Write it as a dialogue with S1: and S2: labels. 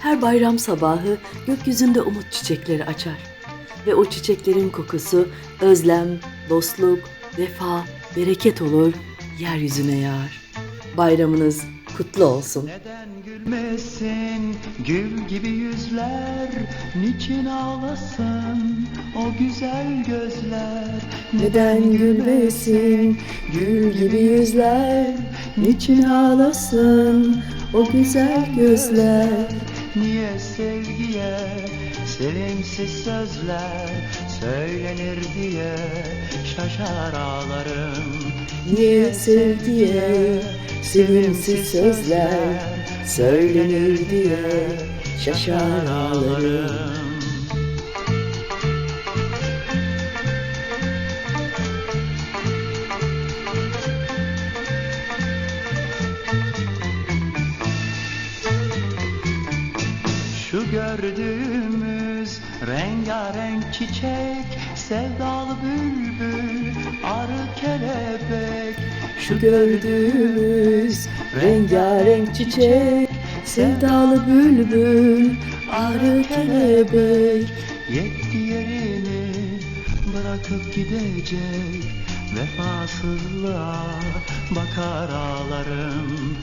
S1: Her bayram sabahı gökyüzünde umut çiçekleri açar. Ve o çiçeklerin kokusu özlem, dostluk, vefa, bereket olur, yeryüzüne yağar. Bayramınız kutlu olsun.
S2: Neden gülmesin gül gibi yüzler Niçin ağlasın o güzel gözler
S1: Neden gülmesin gül gibi yüzler, niçin ağlasın o güzel gözler?
S2: Niye sevgiye sevimsiz sözler Söylenir diye şaşar ağlarım
S1: Niye sevgiye sevimsiz sözler söylenir diye şaşar ağlarım.
S2: Şu gördüğümüz rengarenk çiçek Sevdalı bülbül, arı kelebek
S1: Şu gördüğümüz rengarenk çiçek, sevdalı bülbül, arı kelebek.
S2: Yetti yerini bırakıp gidecek Vefasızlığa bakar ağlarım